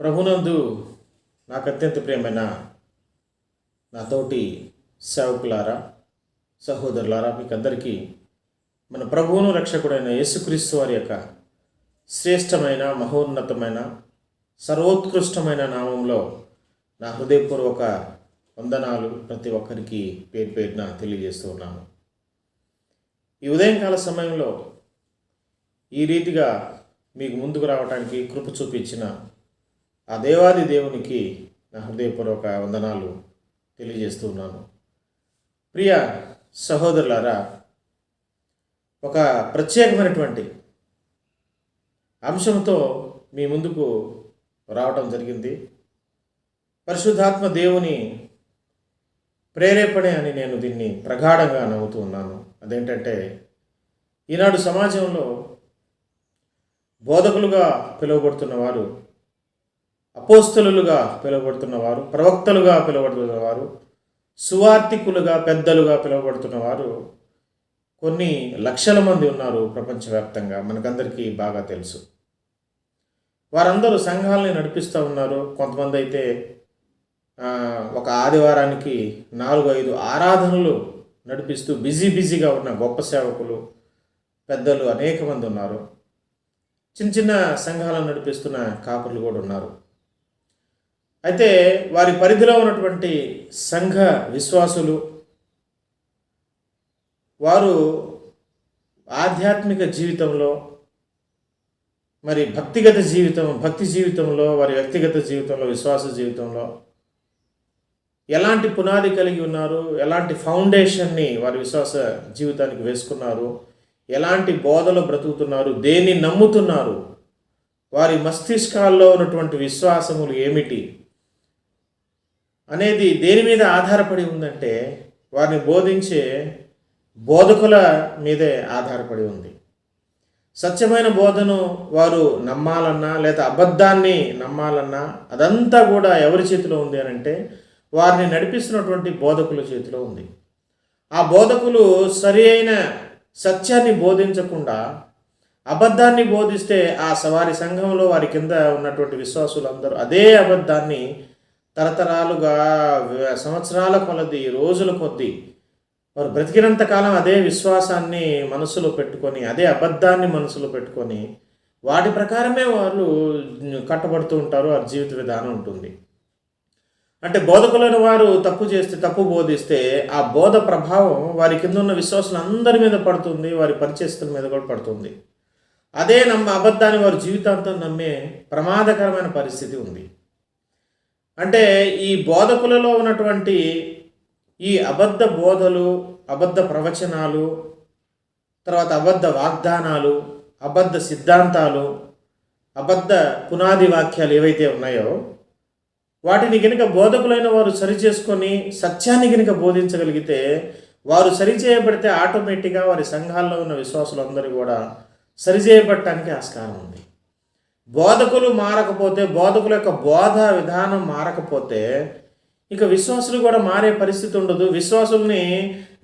ప్రభునందు నాకు అత్యంత ప్రియమైన నా తోటి సేవకులారా సహోదరులారా మీకు అందరికీ మన ప్రభువును రక్షకుడైన యేసుక్రీస్తు వారి యొక్క శ్రేష్టమైన మహోన్నతమైన సర్వోత్కృష్టమైన నామంలో నా హృదయపూర్వక వందనాలు ప్రతి ఒక్కరికి పేరు పేరున తెలియజేస్తూ ఉన్నాను. ఈ ఉదయంకాల సమయంలో ఈ రీతిగా మీకు ముందుకు రావడానికి కృప చూపించిన ఆ దేవాది దేవునికి నా హృదయపూర్వక వందనాలు తెలియజేస్తూ ఉన్నాను. ప్రియ సహోదరులారా ఒక ప్రత్యేకమైనటువంటి అంశంతో మీ ముందుకు రావటం జరిగింది. పరిశుద్ధాత్మ దేవుని ప్రేరేపణే అని నేను దీన్ని ప్రగాఢంగా నమ్ముతూ ఉన్నాను. అదేంటంటే ఈనాడు సమాజంలో బోధకులుగా పిలువబడుతున్న వారు అపోస్తలులుగా పిలువబడుతున్న వారు ప్రవక్తలుగా పిలువబడుతున్న వారు సువార్థికులుగా పెద్దలుగా పిలువబడుతున్న వారు కొన్ని లక్షల మంది ఉన్నారు ప్రపంచవ్యాప్తంగా. మనకందరికీ బాగా తెలుసు. వారందరూ సంఘాలని నడిపిస్తూ ఉన్నారు. కొంతమంది అయితే ఒక ఆదివారానికి నాలుగు ఐదు ఆరాధనలు నడిపిస్తూ బిజీ బిజీగా ఉన్న గొప్ప సేవకులు పెద్దలు అనేక మంది ఉన్నారు. చిన్న చిన్న సంఘాలను నడిపిస్తున్న కాపులు కూడా ఉన్నారు. అయితే వారి పరిధిలో ఉన్నటువంటి సంఘ విశ్వాసులు వారు ఆధ్యాత్మిక జీవితంలో మరి భక్తిగత జీవితం భక్తి జీవితంలో వారి వ్యక్తిగత జీవితంలో విశ్వాస జీవితంలో ఎలాంటి పునాది కలిగి ఉన్నారు ఎలాంటి ఫౌండేషన్ని వారి విశ్వాస జీవితానికి వేసుకున్నారు ఎలాంటి బోధలు బ్రతుకుతున్నారు దేన్ని నమ్ముతున్నారు వారి మస్తిష్కాల్లో ఉన్నటువంటి విశ్వాసములు ఏమిటి అనేది దేని మీద ఆధారపడి ఉందంటే వారిని బోధించే బోధకుల మీదే ఆధారపడి ఉంది. సత్యమైన బోధను వారు నమ్మాలన్నా లేదా అబద్ధాన్ని నమ్మాలన్నా అదంతా కూడా ఎవరి చేతిలో ఉంది అని అంటే వారిని నడిపిస్తున్నటువంటి బోధకుల చేతిలో ఉంది. ఆ బోధకులు సరి అయిన సత్యాన్ని బోధించకుండా అబద్ధాన్ని బోధిస్తే ఆ సవారి సంఘంలో వారి కింద ఉన్నటువంటి విశ్వాసులందరూ అదే అబద్ధాన్ని తరతరాలుగా సంవత్సరాల కొలది రోజుల కొద్దీ వారు బ్రతికినంత కాలం అదే విశ్వాసాన్ని మనసులో పెట్టుకొని అదే అబద్ధాన్ని మనసులో పెట్టుకొని వాటి ప్రకారమే వాళ్ళు కట్టబడుతూ ఉంటారు వారి జీవిత విధానం ఉంటుంది. అంటే బోధకులైన వారు తప్పు చేస్తే తప్పు బోధిస్తే ఆ బోధ ప్రభావం వారి కింద ఉన్న విశ్వాసులందరి మీద పడుతుంది వారి పరిచేస్తుల మీద కూడా పడుతుంది. అదే నమ్మ అబద్ధాన్ని వారి జీవితాంతం నమ్మే ప్రమాదకరమైన పరిస్థితి ఉంది. అంటే ఈ బోధకులలో ఉన్నటువంటి ఈ అబద్ధ బోధలు అబద్ధ ప్రవచనాలు తర్వాత అబద్ధ వాగ్దానాలు అబద్ధ సిద్ధాంతాలు అబద్ధ పునాది వాక్యాలు ఏవైతే ఉన్నాయో వాటిని గనుక బోధకులైన వారు సరిచేసుకొని సత్యాన్ని గనుక బోధించగలిగితే వారు సరిచేయబడితే ఆటోమేటిక్గా వారి సంఘాల్లో ఉన్న విశ్వాసులందరూ కూడా సరిచేయబడటానికి ఆస్కారం ఉంది. బోధకులు మారకపోతే బోధకుల యొక్క బోధ విధానం మారకపోతే ఇక విశ్వాసులు కూడా మారే పరిస్థితి ఉండదు. విశ్వాసుల్ని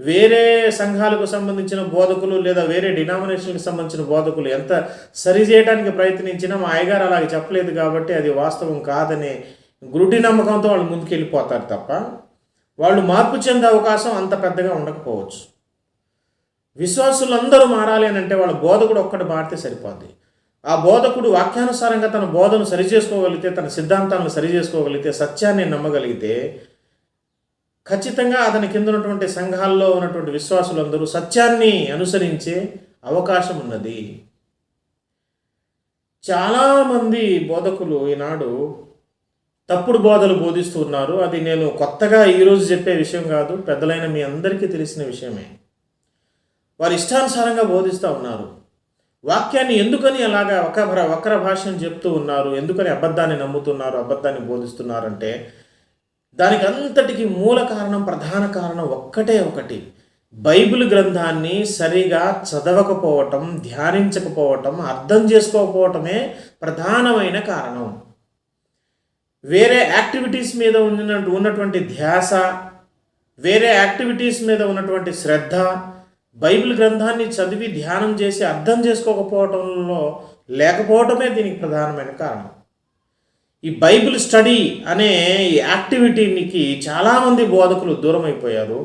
వేరే సంఘాలకు సంబంధించిన బోధకులు లేదా వేరే డినామినేషన్కి సంబంధించిన బోధకులు ఎంత సరి చేయడానికి ప్రయత్నించినా మా అయ్యగారు అలాగే చెప్పలేదు కాబట్టి అది వాస్తవం కాదని గురుడి నమ్మకంతో వాళ్ళు ముందుకు వెళ్ళిపోతారు తప్ప వాళ్ళు మార్పు చెందే అవకాశం అంత పెద్దగా ఉండకపోవచ్చు. విశ్వాసులందరూ మారాలి అని అంటే వాళ్ళ బోధకుడు ఒక్కటి మారితే సరిపోద్ది. ఆ బోధకుడు వాక్యానుసారంగా తన బోధను సరిచేసుకోగలిగితే తన సిద్ధాంతాలను సరిచేసుకోగలిగితే సత్యాన్ని నమ్మగలిగితే ఖచ్చితంగా అతని కింద ఉన్నటువంటి సంఘాల్లో ఉన్నటువంటి విశ్వాసులందరూ సత్యాన్ని అనుసరించే అవకాశం ఉన్నది. చాలామంది బోధకులు ఈనాడు తప్పుడు బోధలు బోధిస్తూ ఉన్నారు. అది నేను కొత్తగా ఈరోజు చెప్పే విషయం కాదు పెద్దలైన మీ అందరికీ తెలిసిన విషయమే. వారి ఇష్టానుసారంగా బోధిస్తూ ఉన్నారు. వాక్యాన్ని ఎందుకని అలాగా వక్ర వక్ర భాషను చెప్తూ ఉన్నారు? ఎందుకని అబద్ధాన్ని నమ్ముతున్నారు? అబద్ధాన్ని బోధిస్తున్నారంటే దానికి అంతటికి మూల కారణం ప్రధాన కారణం ఒక్కటే ఒకటి. బైబిల్ గ్రంథాన్ని సరిగా చదవకపోవటం ధ్యానించకపోవటం అర్థం చేసుకోకపోవటమే ప్రధానమైన కారణం. వేరే యాక్టివిటీస్ మీద ఉన్న ఉన్నటువంటి ధ్యాస వేరే యాక్టివిటీస్ మీద ఉన్నటువంటి శ్రద్ధ బైబిల్ గ్రంథాన్ని చదివి ధ్యానం చేసి అర్థం చేసుకోకపోవటంలో లేకపోవటమే దీనికి ప్రధానమైన కారణం. ఈ బైబిల్ స్టడీ అనే ఈ యాక్టివిటీకి చాలామంది బోధకులు దూరం అయిపోయారు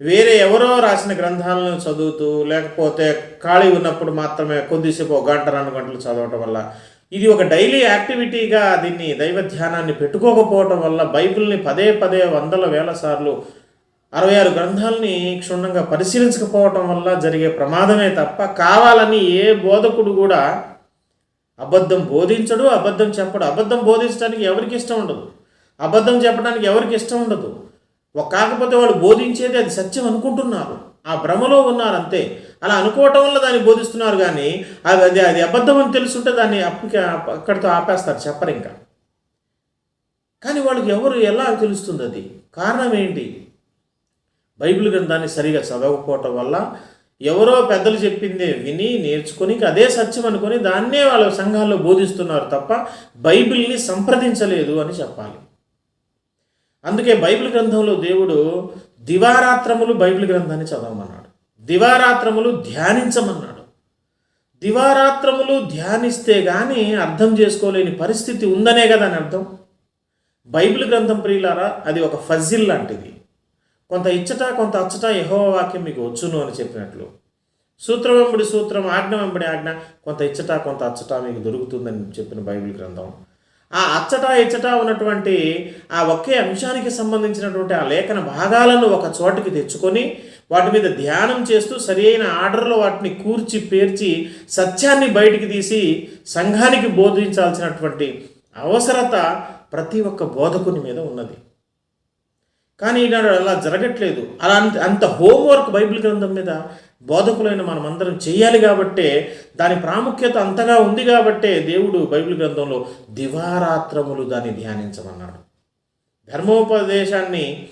వేరే ఎవరో రాసిన గ్రంథాలను చదువుతూ లేకపోతే ఖాళీ ఉన్నప్పుడు మాత్రమే కొద్దిసేపు ఒక గంట రెండు గంటలు చదవటం వల్ల ఇది ఒక డైలీ యాక్టివిటీగా దీన్ని దైవ ధ్యానాన్ని పెట్టుకోకపోవటం వల్ల బైబిల్ని పదే పదే వందల వేల సార్లు అరవై ఆరు గ్రంథాలని క్షుణ్ణంగా పరిశీలించకపోవటం వల్ల జరిగే ప్రమాదమే తప్ప కావాలని ఏ బోధకుడు కూడా అబద్ధం బోధించడు అబద్ధం చెప్పడు. అబద్ధం బోధించడానికి ఎవరికి ఇష్టం ఉండదు? అబద్ధం చెప్పడానికి ఎవరికి ఇష్టం ఉండదు? ఒక కాకపోతే వాళ్ళు బోధించేది అది సత్యం అనుకుంటున్నారు. ఆ భ్రమలో ఉన్నారు అంతే అలా అనుకోవటం వల్ల దాన్ని బోధిస్తున్నారు కానీ అది అది అది అబద్ధం అని తెలుసుంటే దాన్ని అప్పటికి అక్కడితో ఆపేస్తారు చెప్పరు ఇంకా. కానీ వాళ్ళకి ఎవరు ఎలా తెలుస్తుంది అది? కారణం ఏంటి? బైబిల్ గ్రంథాన్ని సరిగా చదవకపోవటం వల్ల ఎవరో పెద్దలు చెప్పిందే విని నేర్చుకొని అదే సత్యం అనుకొని దాన్నే వాళ్ళ సంఘాల్లో బోధిస్తున్నారు తప్ప బైబిల్ని సంప్రదించలేదు అని చెప్పాలి. అందుకే బైబిల్ గ్రంథంలో దేవుడు దివారాత్రములు బైబిల్ గ్రంథాన్ని చదవమన్నాడు. దివారాత్రములు ధ్యానించమన్నాడు. దివారాత్రములు ధ్యానిస్తే కానీ అర్థం చేసుకోలేని పరిస్థితి ఉందనే కదా అని అర్థం. బైబిల్ గ్రంథం ప్రియులారా అది ఒక ఫజిల్ లాంటిది. కొంత ఇచ్చట కొంత అచ్చట యహో వాక్యం మీకు వచ్చును అని చెప్పినట్లు. సూత్రం వెంబడి సూత్రం ఆజ్ఞ వెంబడి ఆజ్ఞ కొంత ఇచ్చట కొంత అచ్చట మీకు దొరుకుతుందని చెప్పిన బైబిల్ గ్రంథం. ఆ అచ్చట ఇచ్చట ఉన్నటువంటి ఆ ఒకే అంశానికి సంబంధించినటువంటి ఆ లేఖన భాగాలను ఒక చోటికి తెచ్చుకొని వాటి మీద ధ్యానం చేస్తూ సరియైన ఆర్డర్లో వాటిని కూర్చి పేర్చి సత్యాన్ని బయటికి తీసి సంఘానికి బోధించాల్సినటువంటి అవసరత ప్రతి ఒక్క బోధకుని మీద ఉన్నది. కానీ ఈనాడు అలా జరగట్లేదు. అలా అంత అంత హోంవర్క్ బైబిల్ గ్రంథం మీద బోధకులైన మనమందరం చేయాలి కాబట్టే దాని ప్రాముఖ్యత అంతగా ఉంది కాబట్టే దేవుడు బైబిల్ గ్రంథంలో దివారాత్రములు దాన్ని ధ్యానించమన్నాడు. ధర్మోపదేశాన్ని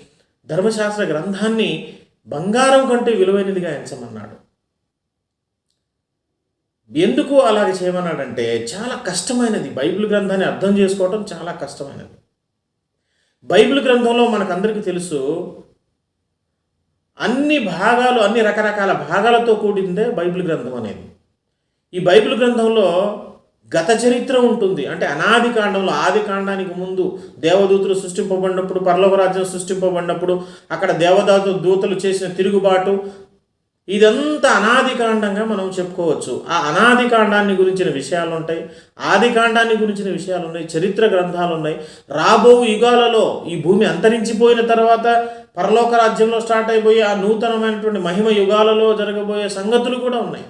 ధర్మశాస్త్ర గ్రంథాన్ని బంగారం కంటే విలువైనదిగా ఎంచమన్నాడు. ఎందుకు అలాగే చేయమన్నాడంటే చాలా కష్టమైనది బైబిల్ గ్రంథాన్ని అర్థం చేసుకోవటం చాలా కష్టమైనది. బైబిల్ గ్రంథంలో మనకందరికీ తెలుసు అన్ని భాగాలు అన్ని రకరకాల భాగాలతో కూడిందే బైబిల్ గ్రంథం అనేది. ఈ బైబిల్ గ్రంథంలో గత చరిత్ర ఉంటుంది. అంటే అనాది కాండంలో ఆది కాండానికి ముందు దేవదూతలు సృష్టింపబడినప్పుడు పర్లోకరాజ్యం సృష్టింపబడినప్పుడు అక్కడ దేవదాతు దూతలు చేసిన తిరుగుబాటు ఇదంతా అనాది కాండంగా మనం చెప్పుకోవచ్చు. ఆ అనాది కాండాన్ని గురించిన విషయాలు ఉంటాయి ఆది కాండాన్ని గురించిన విషయాలు ఉన్నాయి చరిత్ర గ్రంథాలు ఉన్నాయి. రాబో యుగాలలో ఈ భూమి అంతరించిపోయిన తర్వాత పరలోక రాజ్యంలో స్టార్ట్ అయిపోయే ఆ నూతనమైనటువంటి మహిమ యుగాలలో జరగబోయే సంగతులు కూడా ఉన్నాయి.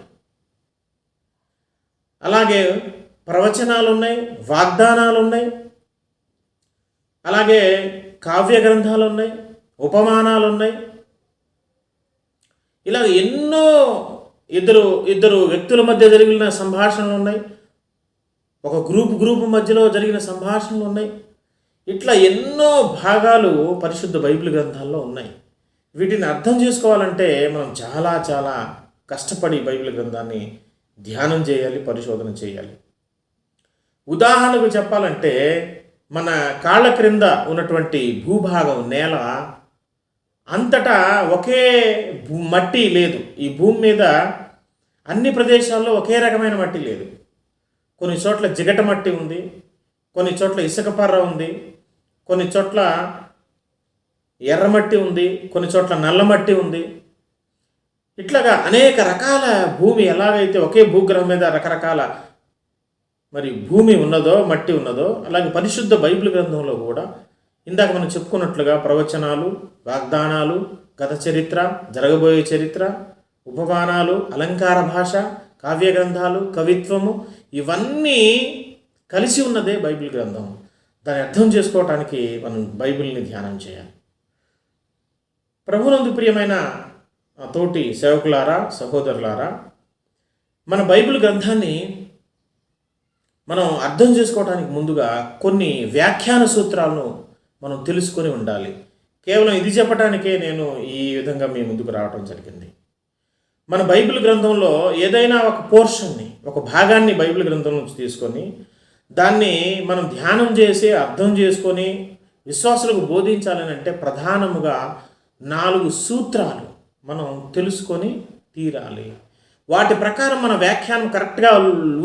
అలాగే ప్రవచనాలు ఉన్నాయి వాగ్దానాలు ఉన్నాయి. అలాగే కావ్య గ్రంథాలు ఉన్నాయి ఉపమానాలు ఉన్నాయి. ఇలా ఎన్నో ఇద్దరు ఇద్దరు వ్యక్తుల మధ్య జరిగిన సంభాషణలు ఉన్నాయి. ఒక గ్రూప్ గ్రూప్ మధ్యలో జరిగిన సంభాషణలు ఉన్నాయి. ఇట్లా ఎన్నో భాగాలు పరిశుద్ధ బైబిల్ గ్రంథాల్లో ఉన్నాయి. వీటిని అర్థం చేసుకోవాలంటే మనం చాలా చాలా కష్టపడి బైబిల్ గ్రంథాన్ని ధ్యానం చేయాలి పరిశోధన చేయాలి. ఉదాహరణకు చెప్పాలంటే మన కాళ్ళ క్రింద ఉన్నటువంటి భూభాగం నేల అంతటా ఒకే భూ- మట్టి లేదు. ఈ భూమి మీద అన్ని ప్రదేశాల్లో ఒకే రకమైన మట్టి లేదు. కొన్ని చోట్ల జిగట మట్టి ఉంది కొన్ని చోట్ల ఇసుక పర్ర ఉంది కొన్ని చోట్ల ఎర్రమట్టి ఉంది కొన్ని చోట్ల నల్లమట్టి ఉంది. ఇట్లాగా అనేక రకాల భూమి ఎలాగైతే ఒకే భూగ్రహం మీద రకరకాల మరి భూమి ఉన్నదో మట్టి ఉన్నదో అలాగే పరిశుద్ధ బైబిల్ గ్రంథంలో కూడా ఇందాక మనం చెప్పుకున్నట్లుగా ప్రవచనాలు వాగ్దానాలు గత చరిత్ర జరగబోయే చరిత్ర ఉపమానాలు అలంకార భాష కావ్య గ్రంథాలు కవిత్వము ఇవన్నీ కలిసి ఉన్నదే బైబిల్ గ్రంథం. దాన్ని అర్థం చేసుకోవటానికి మనం బైబిల్ని ధ్యానం చేయాలి. ప్రభునందు ప్రియమైన తోటి సేవకులారా సహోదరులారా మన బైబిల్ గ్రంథాన్ని మనం అర్థం చేసుకోవడానికి ముందుగా కొన్ని వ్యాఖ్యాన సూత్రాలను మనం తెలుసుకొని ఉండాలి. కేవలం ఇది చెప్పటానికే నేను ఈ విధంగా మీ ముందుకు రావడం జరిగింది. మన బైబిల్ గ్రంథంలో ఏదైనా ఒక పోర్షన్ని ఒక భాగాన్ని బైబిల్ గ్రంథం నుంచి తీసుకొని దాన్ని మనం ధ్యానం చేసి అర్థం చేసుకొని విశ్వాసులకు బోధించాలని అంటే ప్రధానముగా నాలుగు సూత్రాలు మనం తెలుసుకొని తీరాలి. వాటి ప్రకారం మన వ్యాఖ్యానం కరెక్ట్గా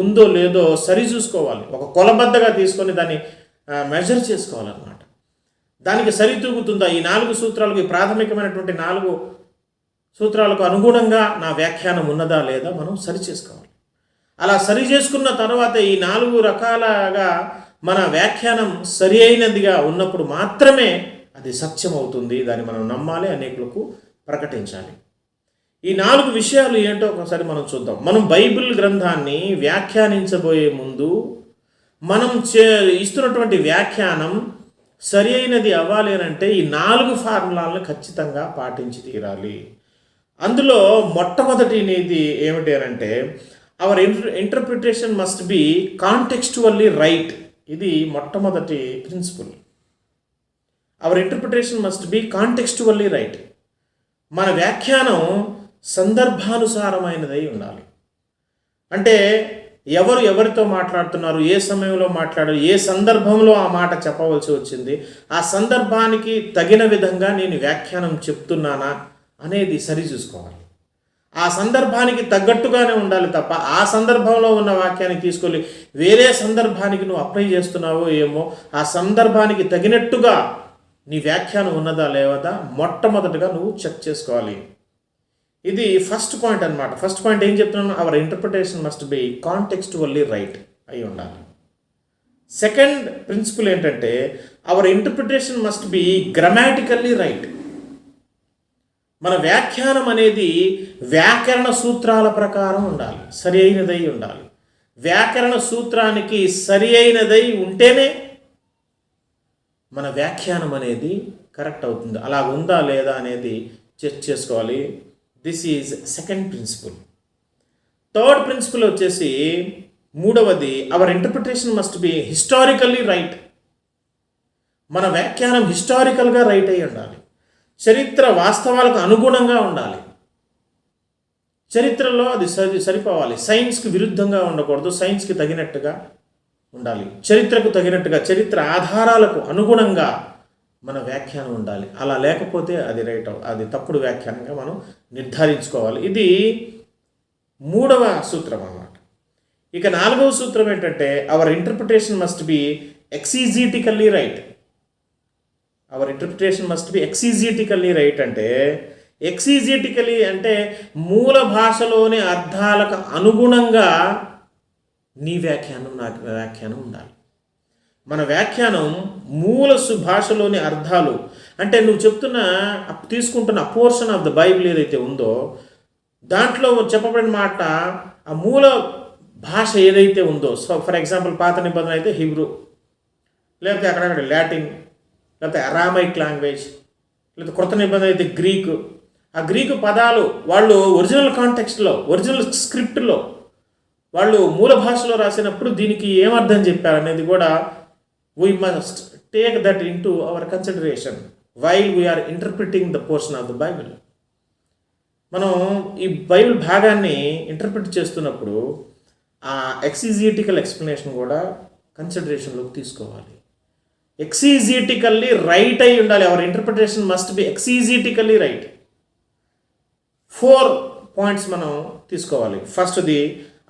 ఉందో లేదో సరి చూసుకోవాలి. ఒక కొలబద్దగా తీసుకొని దాన్ని మెజర్ చేసుకోవాలన్నమాట. దానికి సరితూగుతుందా ఈ నాలుగు సూత్రాలకు ఈ ప్రాథమికమైనటువంటి నాలుగు సూత్రాలకు అనుగుణంగా నా వ్యాఖ్యానం ఉన్నదా లేదా మనం సరి చేసుకోవాలి. అలా సరి చేసుకున్న తర్వాత ఈ నాలుగు రకాలుగా మన వ్యాఖ్యానం సరి అయినదిగా ఉన్నప్పుడు మాత్రమే అది సత్యం అవుతుంది దాన్ని మనం నమ్మాలి అనేకులకు ప్రకటించాలి. ఈ నాలుగు విషయాలు ఏంటో ఒకసారి మనం చూద్దాం. మనం బైబిల్ గ్రంథాన్ని వ్యాఖ్యానించబోయే ముందు మనం చే ఇస్తున్నటువంటి వ్యాఖ్యానం సరి అయినది అవ్వాలి అని అంటే ఈ నాలుగు ఫార్ములాలను ఖచ్చితంగా పాటించి తీరాలి. అందులో మొట్టమొదటినేది ఏమిటి అని అంటే our interpretation must be contextually right ఇది మొట్టమొదటి principle our interpretation must be contextually right మన వ్యాఖ్యానం సందర్భానుసారమైనదై ఉండాలి. అంటే ఎవరు ఎవరితో మాట్లాడుతున్నారు ఏ సమయంలో మాట్లాడారు ఏ సందర్భంలో ఆ మాట చెప్పవలసి వచ్చింది ఆ సందర్భానికి తగిన విధంగా నేను వ్యాఖ్యానం చెప్తున్నానా అనేది సరి చూసుకోవాలి. ఆ సందర్భానికి తగ్గట్టుగానే ఉండాలి తప్ప ఆ సందర్భంలో ఉన్న వాక్యాన్ని తీసుకొని వేరే సందర్భానికి నువ్వు అప్లై చేస్తున్నావో ఏమో ఆ సందర్భానికి తగినట్టుగా నీ వ్యాఖ్యానం ఉన్నదా లేవదా మొట్టమొదటిగా నువ్వు చెక్ చేసుకోవాలి. ఇది ఫస్ట్ పాయింట్ అన్నమాట. ఫస్ట్ పాయింట్ ఏం చెప్తున్నాను? Our interpretation must be contextually right అయి ఉండాలి. సెకండ్ ప్రిన్సిపల్ ఏంటంటే our interpretation must be grammatically right మన వ్యాఖ్యానం అనేది వ్యాకరణ సూత్రాల ప్రకారం ఉండాలి. సరి అయినదై ఉండాలి. వ్యాకరణ సూత్రానికి సరి అయినదై ఉంటేనే మన వ్యాఖ్యానం అనేది కరెక్ట్ అవుతుంది. అలా ఉందా లేదా అనేది చెక్ చేసుకోవాలి. This is second principle third principle వచ్చేసి మూడవది our interpretation must be historically right మన వ్యాఖ్యానం హిస్టారికల్గా రైట్ అయి ఉండాలి. చరిత్ర వాస్తవాలకు అనుగుణంగా ఉండాలి. చరిత్రలో అది సరి సరిపోవాలి. సైన్స్కి విరుద్ధంగా ఉండకూడదు. సైన్స్కి తగినట్టుగా ఉండాలి. చరిత్రకు తగినట్టుగా చరిత్ర ఆధారాలకు అనుగుణంగా మన వ్యాఖ్యానం ఉండాలి. అలా లేకపోతే అది రైట్ అది తప్పుడు వ్యాఖ్యానంగా మనం నిర్ధారించుకోవాలి. ఇది మూడవ సూత్రం అన్నమాట. ఇక నాలుగవ సూత్రం ఏంటంటే our interpretation must be exegetically right our interpretation must be exegetically right అంటే ఎక్సీజీటికలీ అంటే మూల భాషలోని అర్థాలకు అనుగుణంగా నీ వ్యాఖ్యానం నా వ్యాఖ్యానం ఉండాలి. మన వ్యాఖ్యానం మూల సు- భాషలోని అర్థాలు. అంటే నువ్వు చెప్తున్న తీసుకుంటున్న పోర్షన్ ఆఫ్ ద బైబిల్ ఏదైతే ఉందో దాంట్లో చెప్పబడిన మాట ఆ మూల భాష ఏదైతే ఉందో సో ఫర్ ఎగ్జాంపుల్ పాత నిబంధన అయితే హిబ్రూ లేకపోతే అక్కడక్కడ లాటిన్ లేకపోతే అరామైక్ లాంగ్వేజ్ లేకపోతే కొత్త నిబంధన అయితే గ్రీకు ఆ గ్రీకు పదాలు వాళ్ళు ఒరిజినల్ కాంటెక్స్ట్లో ఒరిజినల్ స్క్రిప్ట్లో వాళ్ళు మూల భాషలో రాసినప్పుడు దీనికి ఏమర్థం చెప్పారనేది కూడా we must take that into our consideration while we are interpreting the portion of the Bible మనం ఈ బైబిల్ భాగాన్ని ఇంటర్ప్రిట్ చేస్తున్నప్పుడు ఆ ఎక్సిజియటికల్ ఎక్స్ప్లెనేషన్ కూడా కన్సిడరేషన్లోకి తీసుకోవాలి. ఎక్సిజియటికల్లీ రైట్ అయి ఉండాలి. Our interpretation must be exegetically right four points మనం తీసుకోవాలి. ఫస్ట్ది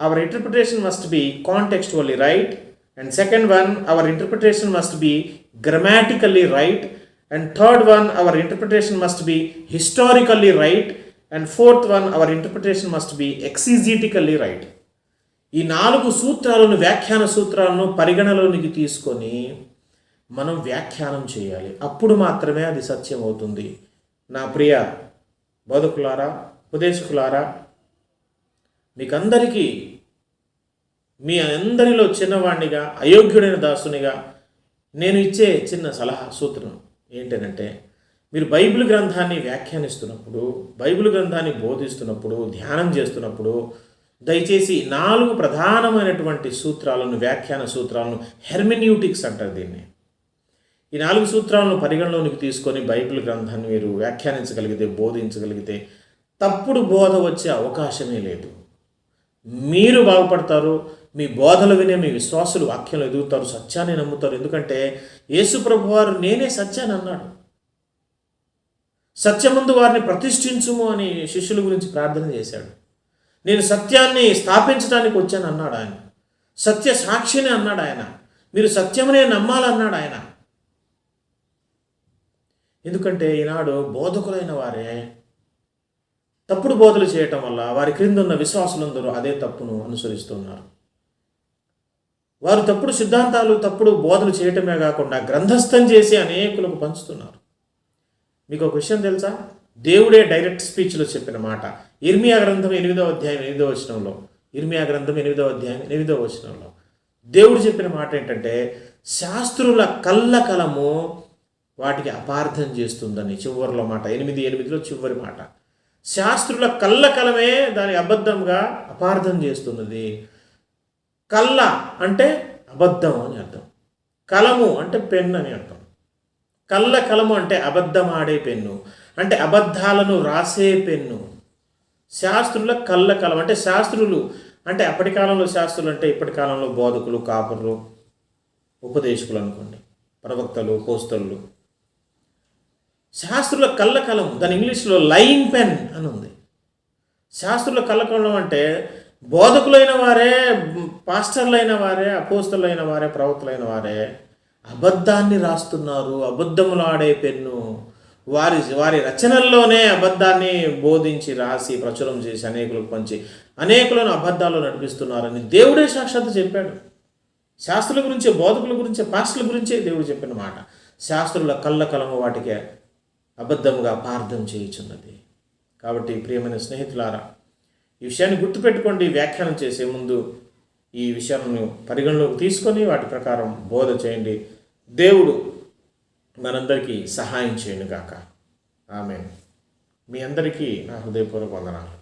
our interpretation must be contextually right and second one our interpretation must be grammatically right and third one our interpretation must be historically right and fourth one our interpretation must be exegetically right ఈ నాలుగు సూత్రాలను వ్యాఖ్యాన సూత్రాలను పరిగణలోనికి తీసుకొని మనం వ్యాఖ్యానం చేయాలి. అప్పుడు మాత్రమే అది సత్యం అవుతుంది నా ప్రియ బోధకులారా ఉపదేశకులారా మీకందరికీ మీ అందరిలో చిన్నవాణ్ణిగా అయోగ్యుడైన దాసునిగా నేను ఇచ్చే చిన్న సలహా సూత్రం ఏంటంటే మీరు బైబిల్ గ్రంథాన్ని వ్యాఖ్యానిస్తున్నప్పుడు బైబిల్ గ్రంథాన్ని బోధిస్తున్నప్పుడు ధ్యానం చేస్తున్నప్పుడు దయచేసి నాలుగు ప్రధానమైనటువంటి సూత్రాలను వ్యాఖ్యాన సూత్రాలను హెర్మిన్యూటిక్స్ అంటారు దీన్ని. ఈ నాలుగు సూత్రాలను పరిగణలోనికి తీసుకొని బైబిల్ గ్రంథాన్ని మీరు వ్యాఖ్యానించగలిగితే బోధించగలిగితే తప్పుడు బోధ వచ్చే అవకాశమే లేదు. మీరు బాగుపడతారు మీ బోధలు వినే మీ విశ్వాసులు వాక్యంలో ఎదుగుతారు సత్యాన్ని నమ్ముతారు. ఎందుకంటే యేసు ప్రభు వారు నేనే సత్యాన్ని అన్నాడు. సత్యముందు వారిని ప్రతిష్ఠించుము అని శిష్యుల గురించి ప్రార్థన చేశాడు. నేను సత్యాన్ని స్థాపించడానికి వచ్చాను అన్నాడు ఆయన. సత్య సాక్షిని అన్నాడు ఆయన. మీరు సత్యమునే నమ్మాలన్నాడు ఆయన. ఎందుకంటే ఈనాడు బోధకులైన వారే తప్పుడు బోధలు చేయటం వల్ల వారి క్రింద ఉన్న విశ్వాసులందరూ అదే తప్పును అనుసరిస్తున్నారు. వారు తప్పుడు సిద్ధాంతాలు తప్పుడు బోధలు చేయటమే కాకుండా గ్రంథస్థం చేసి అనేకులకు పంచుతున్నారు. మీకు ఒక విషయం తెలుసా? దేవుడే డైరెక్ట్ స్పీచ్లో చెప్పిన మాట. ఇర్మియా గ్రంథం ఎనిమిదో అధ్యాయం ఎనిమిదో వచనంలో. ఇర్మియా గ్రంథం ఎనిమిదో అధ్యాయం ఎనిమిదో వచనంలో. దేవుడు చెప్పిన మాట ఏంటంటే శాస్త్రుల కళ్ళకలము వాటికి అపార్థం చేస్తుందని చివరిలో మాట. ఎనిమిది ఎనిమిదిలో చివరి మాట. శాస్త్రుల కళ్ళకలమే దాని అబద్ధంగా అపార్థం చేస్తున్నది. కళ్ళ అంటే అబద్ధం అని అర్థం. కలము అంటే పెన్ అని అర్థం. కళ్ళ కలము అంటే అబద్ధం ఆడే పెన్ను. అంటే అబద్ధాలను రాసే పెన్ను. శాస్త్రుల కళ్ళ కలం అంటే శాస్త్రులు. అంటే అప్పటి కాలంలో శాస్త్రులు అంటే ఇప్పటి కాలంలో బోధకులు కాపుర్లు ఉపదేశకులు అనుకోండి. ప్రవక్తలు పోస్తలు శాస్త్రుల కళ్ళకలం దాని ఇంగ్లీష్లో లైన్ పెన్ అని ఉంది. శాస్త్రుల కళ్ళకలం అంటే బోధకులైన వారే పాస్టర్లైన వారే అపోస్తులైన వారే ప్రవక్తలైన వారే అబద్ధాన్ని రాస్తున్నారు అబద్ధములు ఆడే పెన్ను. వారి వారి రచనల్లోనే అబద్ధాన్ని బోధించి రాసి ప్రచురం చేసి అనేకులకు పంచి అనేకులను అబద్ధాలు నడిపిస్తున్నారని దేవుడే సాక్షాత్ చెప్పాడు. శాస్త్రుల గురించే బోధకుల గురించే పాస్టర్ల గురించే దేవుడు చెప్పిన మాట. శాస్త్రుల కళ్ళ కలము వాటికే అబద్ధముగా పార్థం చేయుచున్నది. కాబట్టి ప్రియమైన స్నేహితులారా ఈ విషయాన్ని గుర్తుపెట్టుకోండి వ్యాఖ్యానం చేసే ముందు ఈ విషయాలను పరిగణలోకి తీసుకొని వాటి ప్రకారం బోధ చేయండి. దేవుడు మనందరికీ సహాయం చేయను గాక ఆమె మీ అందరికీ నా హృదయపూర్వక వందనాలు.